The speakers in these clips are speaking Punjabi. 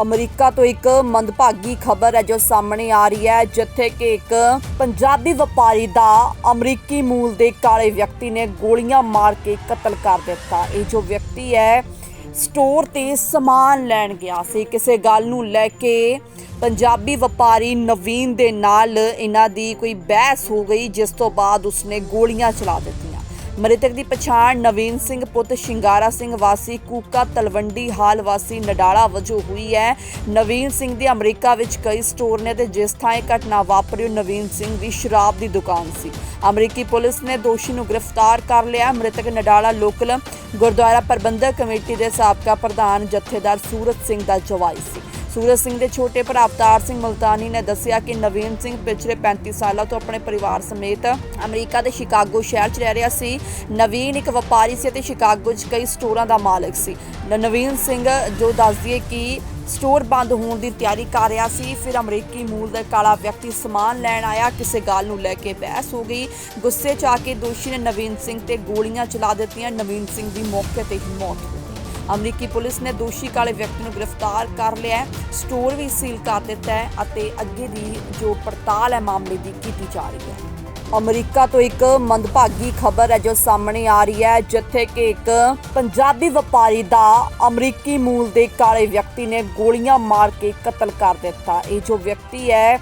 ਅਮਰੀਕਾ ਤੋਂ ਇੱਕ ਮੰਦਭਾਗੀ ਖਬਰ ਹੈ ਜੋ ਸਾਹਮਣੇ ਆ ਰਹੀ ਹੈ, ਜਿੱਥੇ ਕਿ ਇੱਕ ਪੰਜਾਬੀ ਵਪਾਰੀ ਦਾ ਅਮਰੀਕੀ ਮੂਲ ਦੇ ਕਾਲੇ ਵਿਅਕਤੀ ਨੇ ਗੋਲੀਆਂ ਮਾਰ ਕੇ ਕਤਲ ਕਰ ਦਿੱਤਾ। ਇਹ ਜੋ ਵਿਅਕਤੀ ਹੈ, ਸਟੋਰ ਤੇ ਸਮਾਨ ਲੈਣ ਗਿਆ ਸੀ। ਕਿਸੇ ਗੱਲ ਨੂੰ ਲੈ ਕੇ ਪੰਜਾਬੀ ਵਪਾਰੀ ਨਵੀਨ ਦੇ ਨਾਲ ਇਹਨਾਂ ਦੀ ਕੋਈ ਬਹਿਸ ਹੋ ਗਈ, ਜਿਸ ਤੋਂ ਬਾਅਦ ਉਸਨੇ ਗੋਲੀਆਂ ਚਲਾ ਦਿੱਤੀਆਂ। ਮ੍ਰਿਤਕ ਦੀ ਪਛਾਣ ਨਵੀਨ ਸਿੰਘ ਪੁੱਤ ਸ਼ਿੰਗਾਰਾ ਸਿੰਘ ਵਾਸੀ ਕੂਕਾ ਤਲਵੰਡੀ ਹਾਲ ਵਾਸੀ ਨਡਾਲਾ ਵਜੋਂ ਹੋਈ ਹੈ। ਨਵੀਨ ਸਿੰਘ ਦੀ ਅਮਰੀਕਾ ਵਿੱਚ ਕਈ ਸਟੋਰ ਨੇ ਤੇ ਜਿਸ ਥਾਂ ਇਹ ਘਟਨਾ ਵਾਪਰੀ, ਉਹ ਨਵੀਨ ਸਿੰਘ ਦੀ ਸ਼ਰਾਬ ਦੀ ਦੁਕਾਨ ਸੀ। ਅਮਰੀਕੀ ਪੁਲਿਸ ਨੇ ਦੋਸ਼ੀ ਨੂੰ ਗ੍ਰਿਫਤਾਰ ਕਰ ਲਿਆ। ਮ੍ਰਿਤਕ ਨਡਾਲਾ ਲੋਕਲ ਗੁਰਦੁਆਰਾ ਪ੍ਰਬੰਧਕ ਕਮੇਟੀ ਦੇ ਸਾਬਕਾ ਪ੍ਰਧਾਨ ਜਥੇਦਾਰ ਸੂਰਤ ਸਿੰਘ ਦਾ ਜਵਾਈ ਸੀ। ਸੂਰਜ ਸਿੰਘ ਦੇ ਛੋਟੇ ਭਰਾ ਅਵਤਾਰ ਸਿੰਘ ਮਲਤਾਨੀ ਨੇ ਦੱਸਿਆ ਕਿ ਨਵੀਨ ਸਿੰਘ ਪਿਛਲੇ 35 ਸਾਲਾਂ ਤੋਂ ਆਪਣੇ ਪਰਿਵਾਰ ਸਮੇਤ ਅਮਰੀਕਾ ਦੇ ਸ਼ਿਕਾਗੋ ਸ਼ਹਿਰ 'ਚ ਰਹਿ ਰਿਹਾ ਸੀ। ਨਵੀਨ ਇੱਕ ਵਪਾਰੀ ਸੀ ਅਤੇ ਸ਼ਿਕਾਗੋ 'ਚ ਕਈ ਸਟੋਰਾਂ ਦਾ ਮਾਲਕ ਸੀ। ਨਵੀਨ ਸਿੰਘ ਜੋ ਦੱਸਦੀਏ ਕਿ ਸਟੋਰ ਬੰਦ ਹੋਣ ਦੀ ਤਿਆਰੀ ਕਰ ਰਿਹਾ ਸੀ, ਫਿਰ ਅਮਰੀਕੀ ਮੂਲ ਦਾ ਕਾਲਾ ਵਿਅਕਤੀ ਸਮਾਨ ਲੈਣ ਆਇਆ, ਕਿਸੇ ਗੱਲ ਨੂੰ ਲੈ ਕੇ ਬਹਿਸ ਹੋ ਗਈ। ਗੁੱਸੇ 'ਚ ਆ ਕੇ ਦੋਸ਼ੀ ਨੇ ਨਵੀਨ ਸਿੰਘ ਤੇ ਗੋਲੀਆਂ ਚਲਾ ਦਿੱਤੀਆਂ। ਨਵੀਨ ਸਿੰਘ ਦੀ ਮੌਕੇ ਤੇ ਹੀ ਮੌਤ ਹੋ ਅਮਰੀਕੀ ਪੁਲਿਸ ਨੇ ਦੋਸ਼ੀ ਕਾਲੇ ਵਿਅਕਤੀ ਨੂੰ ਗ੍ਰਿਫਤਾਰ ਕਰ ਲਿਆ ਹੈ। ਸਟੋਰ ਵੀ ਸੀਲ ਕਰ ਦਿੱਤਾ ਹੈ ਅਤੇ ਅੱਗੇ ਦੀ ਜੋ ਪੜਤਾਲ ਹੈ, ਮਾਮਲੇ ਦੀ ਕੀਤੀ ਜਾ ਰਹੀ ਹੈ। ਅਮਰੀਕਾ ਤੋਂ ਇੱਕ ਮੰਦਭਾਗੀ ਖਬਰ ਹੈ ਜੋ ਸਾਹਮਣੇ ਆ ਰਹੀ ਹੈ, ਜਿੱਥੇ ਕਿ ਇੱਕ ਪੰਜਾਬੀ ਵਪਾਰੀ ਦਾ ਅਮਰੀਕੀ ਮੂਲ ਦੇ ਕਾਲੇ ਵਿਅਕਤੀ ਨੇ ਗੋਲੀਆਂ ਮਾਰ ਕੇ ਕਤਲ ਕਰ ਦਿੱਤਾ। ਇਹ ਜੋ ਵਿਅਕਤੀ ਹੈ,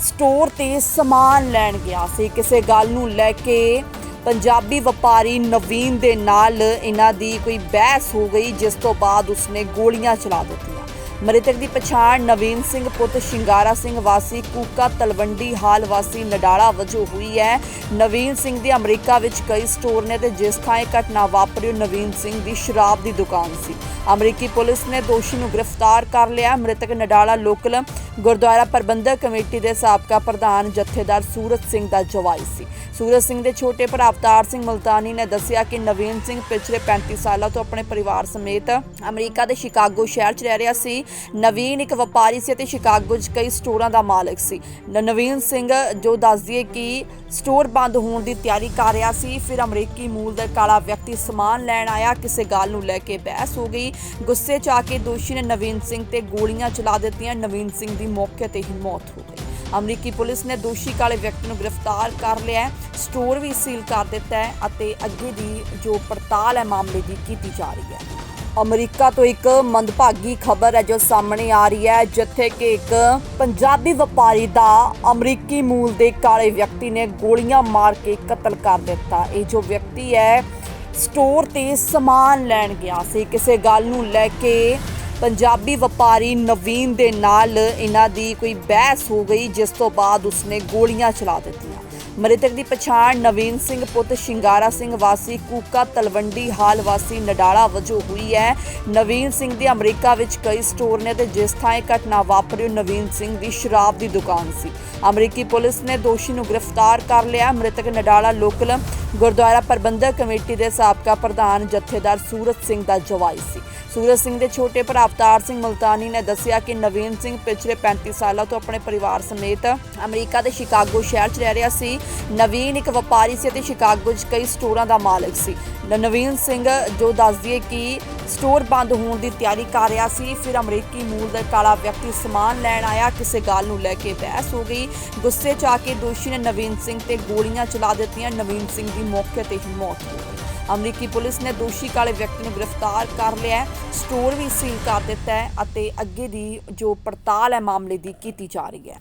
ਸਟੋਰ ਤੇ ਸਮਾਨ ਲੈਣ ਗਿਆ ਸੀ। ਕਿਸੇ ਗੱਲ ਨੂੰ ਲੈ ਕੇ ਪੰਜਾਬੀ ਵਪਾਰੀ ਨਵੀਨ ਦੇ ਨਾਲ ਇਹਨਾਂ ਦੀ ਕੋਈ ਬਹਿਸ ਹੋ ਗਈ, ਜਿਸ ਤੋਂ ਬਾਅਦ ਉਸਨੇ ਗੋਲੀਆਂ ਚਲਾ ਦਿੱਤੀਆਂ। ਮ੍ਰਿਤਕ ਦੀ ਪਛਾਣ ਨਵੀਨ ਸਿੰਘ ਪੁੱਤ ਸ਼ਿੰਗਾਰਾ ਸਿੰਘ ਵਾਸੀ ਕੂਕਾ ਤਲਵੰਡੀ ਹਾਲ ਵਾਸੀ ਨਡਾਲਾ ਵਜੋਂ ਹੋਈ ਹੈ। ਨਵੀਨ ਸਿੰਘ ਦੀ ਅਮਰੀਕਾ ਵਿੱਚ ਕਈ ਸਟੋਰ ਨੇ ਤੇ ਜਿਸ ਥਾਂ ਇਹ ਘਟਨਾ ਵਾਪਰੀ, ਉਹ ਨਵੀਨ ਸਿੰਘ ਦੀ ਸ਼ਰਾਬ ਦੀ ਦੁਕਾਨ ਸੀ। ਅਮਰੀਕੀ ਪੁਲਿਸ ਨੇ ਦੋਸ਼ੀ ਨੂੰ ਗ੍ਰਿਫਤਾਰ ਕਰ ਲਿਆ। ਮ੍ਰਿਤਕ ਨਡਾਲਾ ਲੋਕਲ ਗੁਰਦੁਆਰਾ ਪ੍ਰਬੰਧਕ ਕਮੇਟੀ ਦੇ ਸਾਬਕਾ ਪ੍ਰਧਾਨ ਜਥੇਦਾਰ ਸੂਰਜ ਸਿੰਘ ਦਾ ਜਵਾਈ ਸੀ। ਸੂਰਜ ਸਿੰਘ ਦੇ ਛੋਟੇ ਭਰਾ ਅਵਤਾਰ ਸਿੰਘ ਮਲਤਾਨੀ ਨੇ ਦੱਸਿਆ ਕਿ ਨਵੀਨ ਸਿੰਘ ਪਿਛਲੇ 35 ਸਾਲਾਂ ਤੋਂ ਆਪਣੇ ਪਰਿਵਾਰ ਸਮੇਤ ਅਮਰੀਕਾ ਦੇ ਸ਼ਿਕਾਗੋ ਸ਼ਹਿਰ 'ਚ ਰਹਿ ਰਿਹਾ ਸੀ। ਨਵੀਨ ਇੱਕ ਵਪਾਰੀ ਸੀ ਅਤੇ ਸ਼ਿਕਾਗੋ 'ਚ ਕਈ ਸਟੋਰਾਂ ਦਾ ਮਾਲਕ ਸੀ। ਨਵੀਨ ਸਿੰਘ ਜੋ ਦੱਸਦੀ ਹੈ ਕਿ ਸਟੋਰ ਬੰਦ ਹੋਣ ਦੀ ਤਿਆਰੀ ਕਰ ਰਿਹਾ ਸੀ, ਫਿਰ ਅਮਰੀਕੀ ਮੂਲ ਦਾ ਕਾਲਾ ਵਿਅਕਤੀ ਸਮਾਨ ਲੈਣ ਆਇਆ, ਕਿਸੇ ਗੱਲ ਨੂੰ ਲੈ ਕੇ ਬਹਿਸ ਹੋ ਗਈ। ਗੁੱਸੇ 'ਚ ਆ ਕੇ ਦੋਸ਼ੀ ਨੇ ਨਵੀਨ ਸਿੰਘ ਤੇ ਗੋਲੀਆਂ ਚਲਾ ਦਿੱਤੀਆਂ। ਨਵੀਨ ਸਿੰਘ ਦੀ ਮੌਕੇ ਤੇ ਹੀ ਮੌਤ ਹੋ ਗਈ। ਅਮਰੀਕੀ ਪੁਲਿਸ ਨੇ ਦੋਸ਼ੀ ਕਾਲੇ ਵਿਅਕਤੀ ਨੂੰ ਗ੍ਰਿਫਤਾਰ ਕਰ ਲਿਆ ਹੈ। ਸਟੋਰ ਵੀ ਸੀਲ ਕਰ ਦਿੱਤਾ ਹੈ ਅਤੇ ਅੱਗੇ ਦੀ ਜੋ ਪੜਤਾਲ ਹੈ, ਮਾਮਲੇ ਦੀ ਕੀਤੀ ਜਾ ਰਹੀ ਹੈ। ਅਮਰੀਕਾ ਤੋਂ ਇੱਕ ਮੰਦਭਾਗੀ ਖਬਰ ਹੈ ਜੋ ਸਾਹਮਣੇ ਆ ਰਹੀ ਹੈ, ਜਿੱਥੇ ਕਿ ਇੱਕ ਪੰਜਾਬੀ ਵਪਾਰੀ ਦਾ ਅਮਰੀਕੀ ਮੂਲ ਦੇ ਕਾਲੇ ਵਿਅਕਤੀ ਨੇ ਗੋਲੀਆਂ ਮਾਰ ਕੇ ਕਤਲ ਕਰ ਦਿੱਤਾ। ਇਹ ਜੋ ਵਿਅਕਤੀ ਹੈ, ਸਟੋਰ ਤੇ ਸਮਾਨ ਲੈਣ ਗਿਆ ਸੀ। ਕਿਸੇ ਗੱਲ ਨੂੰ ਲੈ ਕੇ ਪੰਜਾਬੀ ਵਪਾਰੀ ਨਵੀਨ ਦੇ ਨਾਲ ਇਹਨਾਂ ਦੀ ਕੋਈ ਬਹਿਸ ਹੋ ਗਈ, ਜਿਸ ਤੋਂ ਬਾਅਦ ਉਸਨੇ ਗੋਲੀਆਂ ਚਲਾ ਦਿੱਤੀਆਂ। ਮ੍ਰਿਤਕ ਦੀ ਪਛਾਣ ਨਵੀਨ ਸਿੰਘ ਪੁੱਤ ਸ਼ਿੰਗਾਰਾ ਸਿੰਘ ਵਾਸੀ ਕੂਕਾ ਤਲਵੰਡੀ ਹਾਲ ਵਾਸੀ ਨਡਾਲਾ ਵਜੋਂ ਹੋਈ ਹੈ। ਨਵੀਨ ਸਿੰਘ ਦੀ ਅਮਰੀਕਾ ਵਿੱਚ ਕਈ ਸਟੋਰ ਨੇ ਤੇ ਜਿਸ ਥਾਂ ਇਹ ਘਟਨਾ ਵਾਪਰੀ ਨਵੀਨ ਸਿੰਘ ਦੀ ਸ਼ਰਾਬ ਦੀ ਦੁਕਾਨ ਸੀ। ਅਮਰੀਕੀ ਪੁਲਿਸ ਨੇ ਦੋਸ਼ੀ ਨੂੰ ਗ੍ਰਿਫਤਾਰ ਕਰ ਲਿਆ। ਮ੍ਰਿਤਕ ਨਡਾਲਾ ਲੋਕਲ ਗੁਰਦੁਆਰਾ ਪ੍ਰਬੰਧਕ ਕਮੇਟੀ ਦੇ ਸਾਬਕਾ ਪ੍ਰਧਾਨ ਜਥੇਦਾਰ ਸੂਰਤ ਸਿੰਘ ਦਾ ਜਵਾਈ ਸੀ। ਸੂਰਜ ਸਿੰਘ ਦੇ ਛੋਟੇ ਭਰਾ ਅਵਤਾਰ ਸਿੰਘ ਮਲਤਾਨੀ ਨੇ ਦੱਸਿਆ ਕਿ ਨਵੀਨ ਸਿੰਘ ਪਿਛਲੇ 35 ਸਾਲਾਂ ਤੋਂ ਆਪਣੇ ਪਰਿਵਾਰ ਸਮੇਤ ਅਮਰੀਕਾ ਦੇ ਸ਼ਿਕਾਗੋ ਸ਼ਹਿਰ 'ਚ ਰਹਿ ਰਿਹਾ ਸੀ। ਨਵੀਨ ਇੱਕ ਵਪਾਰੀ ਸੀ ਅਤੇ ਸ਼ਿਕਾਗੋ 'ਚ ਕਈ ਸਟੋਰਾਂ ਦਾ ਮਾਲਕ ਸੀ। ਨਵੀਨ ਸਿੰਘ ਜੋ ਦੱਸਦੀਏ ਕਿ ਸਟੋਰ ਬੰਦ ਹੋਣ ਦੀ ਤਿਆਰੀ ਕਰ ਰਿਹਾ ਸੀ। ਫਿਰ ਅਮਰੀਕੀ ਮੂਲ ਦਾ ਕਾਲਾ ਵਿਅਕਤੀ ਸਮਾਨ ਲੈਣ ਆਇਆ। ਕਿਸੇ ਗੱਲ ਨੂੰ ਲੈ ਕੇ ਬਹਿਸ ਹੋ ਗਈ। ਗੁੱਸੇ 'ਚ ਆ ਕੇ ਦੋਸ਼ੀ ਨੇ ਨਵੀਨ ਸਿੰਘ ਤੇ ਗੋਲੀਆਂ ਚਲਾ ਦਿੱਤੀਆਂ। ਨਵੀਨ ਸਿੰਘ ਦੀ ਮੌਕੇ ਤੇ ਹੀ ਮੌਤ ਹੋ ਗਈ। ਅਮਰੀਕੀ ਪੁਲਿਸ ਨੇ ਦੋਸ਼ੀ ਕਾਲੇ ਵਿਅਕਤੀ ਨੂੰ ਗ੍ਰਿਫਤਾਰ ਕਰ ਲਿਆ ਸਟੋਰ ਵੀ ਸੀਲ ਕਰ ਦਿੱਤਾ ਹੈ ਅਤੇ ਅੱਗੇ ਦੀ ਜੋ ਪੜਤਾਲ ਹੈ, ਮਾਮਲੇ ਦੀ ਕੀਤੀ ਜਾ ਰਹੀ ਹੈ।